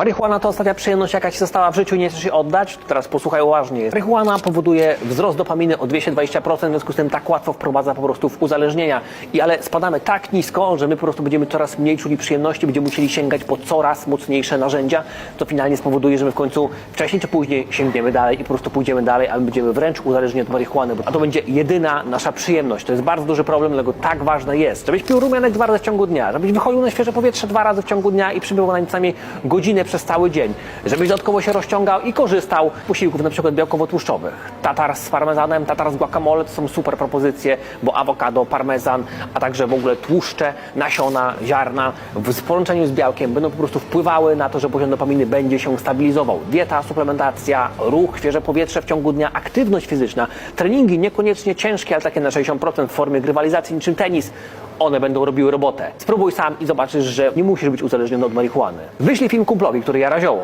Marihuana to ostatnia przyjemność, jaka ci została w życiu nie chcesz jej oddać? Teraz posłuchaj uważnie. Marihuana powoduje wzrost dopaminy o 220%, w związku z tym tak łatwo wprowadza po prostu w uzależnienia. I ale spadamy tak nisko, że my po prostu będziemy coraz mniej czuli przyjemności, będziemy musieli sięgać po coraz mocniejsze narzędzia, to finalnie spowoduje, że my w końcu wcześniej czy później sięgniemy dalej i po prostu pójdziemy dalej, ale będziemy wręcz uzależnieni od marihuany. A to będzie jedyna nasza przyjemność. To jest bardzo duży problem, dlatego tak ważne jest, żebyś pił rumianek dwa razy w ciągu dnia, żebyś wychodził na świeże powietrze dwa razy w ciągu dnia i przybywał na nim co najmniej godzinę przez cały dzień, żebyś dodatkowo się rozciągał i korzystał z posiłków przykład białkowo-tłuszczowych. Tatar z parmezanem, tatar z guacamole to są super propozycje, bo awokado, parmezan, a także w ogóle tłuszcze, nasiona, ziarna w połączeniu z białkiem będą po prostu wpływały na to, że poziom dopaminy będzie się stabilizował. Dieta, suplementacja, ruch, świeże powietrze w ciągu dnia, aktywność fizyczna, treningi niekoniecznie ciężkie, ale takie na 60% w formie grywalizacji niczym tenis, one będą robiły robotę. Spróbuj sam i zobaczysz, że nie musisz być uzależniony od marihuany. Wyślij film kumplowi, który jara zioło.